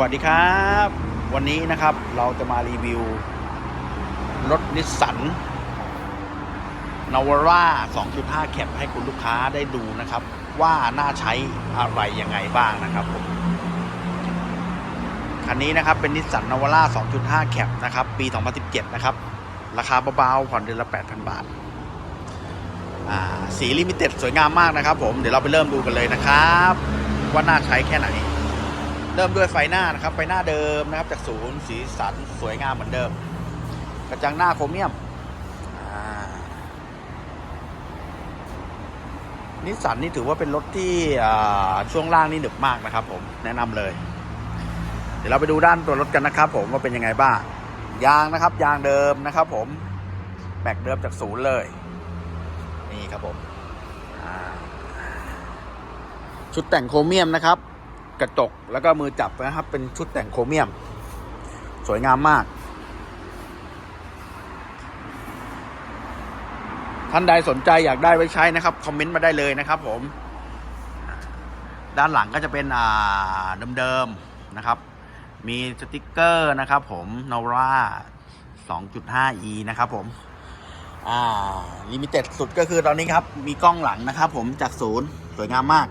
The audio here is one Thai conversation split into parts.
วัสดีครับ วันนี้นะครับเราจะมารีวิว รถนิสสันนาวาร่า 2.5 แคปให้คุณลูกค้าได้ดูนะครับ ว่าน่าใช้อะไรยังไงบ้างนะครับผมคันนี้นะครับเป็นนิสสันนาวาร่า 2.5 แคปนะครับ ปี 2017 นะครับ ราคาเบาๆผ่อนเดือนละ 8,000 บาทอ่าสีลิมิเต็ดสวยงามมากนะครับผมเดี๋ยวเราไปเริ่มดูกันเลยนะครับ ว่าน่าใช้แค่ไหน เริ่มด้วยไฟหน้านะครับ ไฟหน้าเดิมนะครับ จากศูนย์สีสันสวยงามเหมือนเดิม กระจังหน้าโครเมียมนิสสันนี่ถือว่าเป็นรถที่ช่วงล่างนี่หนึบมากนะครับ ผมแนะนำเลย เดี๋ยวเราไปดูด้านตัวรถกันนะครับ ผมว่าเป็นยังไงบ้าง ยางนะครับ ยางเดิมนะครับ ผมแบกเดิมจากศูนย์เลย นี่ครับผมชุดแต่งโครเมียมนะครับ กระจกแล้วก็มือจับนะครับ เป็นชุดแต่งโครเมียม สวยงามมาก ท่านใดสนใจอยากได้ไว้ใช้นะครับ คอมเมนต์มาได้เลยนะครับ ผม ด้านหลังก็จะเป็นอ่าเดิมๆนะครับ มีสติกเกอร์นะครับ ผมนาวรา 2.5e นะครับ ผมอ่าลิมิเต็ดสุดก็คือตอนนี้ครับ มีกล้องหลังนะครับ ผมจากศูนย์สวยงามมาก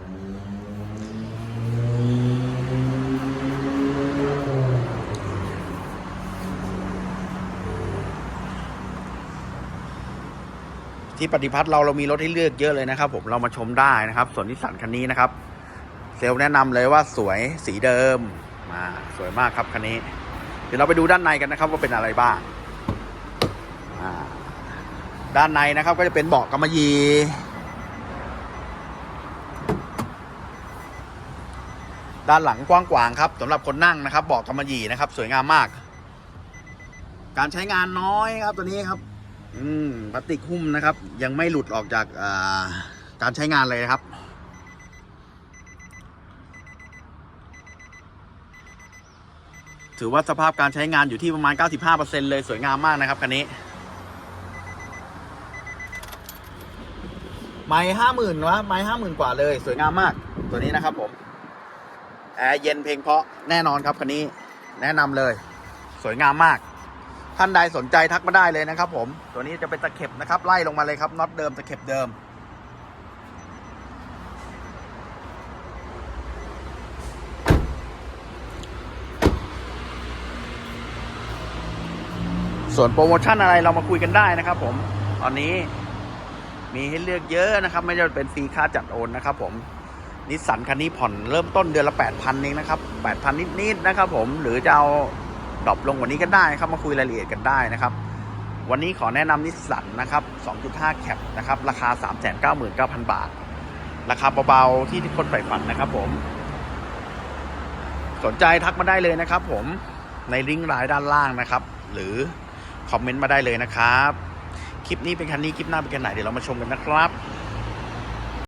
ที่ปฏิพัฒน์เราเรามีรถให้เลือกเยอะเลยนะครับ ผมเรามาชมได้นะครับ ส่วนนิสสันคันนี้นะครับ เซลล์แนะนำเลยว่าสวยสีเดิมมาสวยมากครับคันนี้ เดี๋ยวเราไปดูด้านในกันนะครับ ว่าเป็นอะไรบ้างด้านในนะครับก็จะเป็นเบาะกำมะหยี่ด้านหลังกว้างขวางครับสำหรับคนนั่งนะครับเบาะกำมะหยี่นะครับ สวยงามมาก การใช้งานน้อยครับตัวนี้ครับ อืมพลาสติกหุ้มนะครับ ยังไม่หลุดออกจากาการใช้งานเลยนะครับ ถือว่าสภาพการใช้งานอยู่ที่ประมาณ 95%เลยสวยงามมากนะครับคันนี้ไม่ห้าหมื่นวะไม่ห้าหมื่นกว่าเลย สวยงามมากตัวนี้นะครับผมแอร์เย็นเพลงเพราะแน่นอนครับคันนี้ แนะนำเลย สวยงามมาก ท่านใดสนใจทักมาได้เลยนะครับ ผม ตัวนี้จะเป็นตะเข็บนะครับ ไล่ลงมาเลยครับน็อตเดิมตะเข็บเดิม ส่วนโปรโมชั่นอะไรเรามาคุยกันได้นะครับ ผม ตอนนี้มีให้เลือกเยอะนะครับ ไม่ว่าจะเป็นฟรีค่าจัดโอนนะครับ ผมนิสสันคันนี้ผ่อนเริ่มต้นเดือนละ 8,000 เองนะครับ 8,000 นิดๆนะครับ ผมหรือจะเอา ดรอปลงกว่านี้ก็ได้ครับ มาคุยรายละเอียดกันได้นะครับ วันนี้ขอแนะนำนิสสันนะครับ 2.5 แคปนะครับ ราคา 399,000 บาท ราคาเบาๆ ที่ทุกคนใฝ่ฝันนะครับผม สนใจทักมาได้เลยนะครับ ผมในลิงก์รายด้านล่างนะครับ หรือคอมเมนต์มาได้เลยนะครับ คลิปนี้เป็นคันนี้คลิปหน้าเป็นคันไหนเดี๋ยวเรามาชมกันนะครับ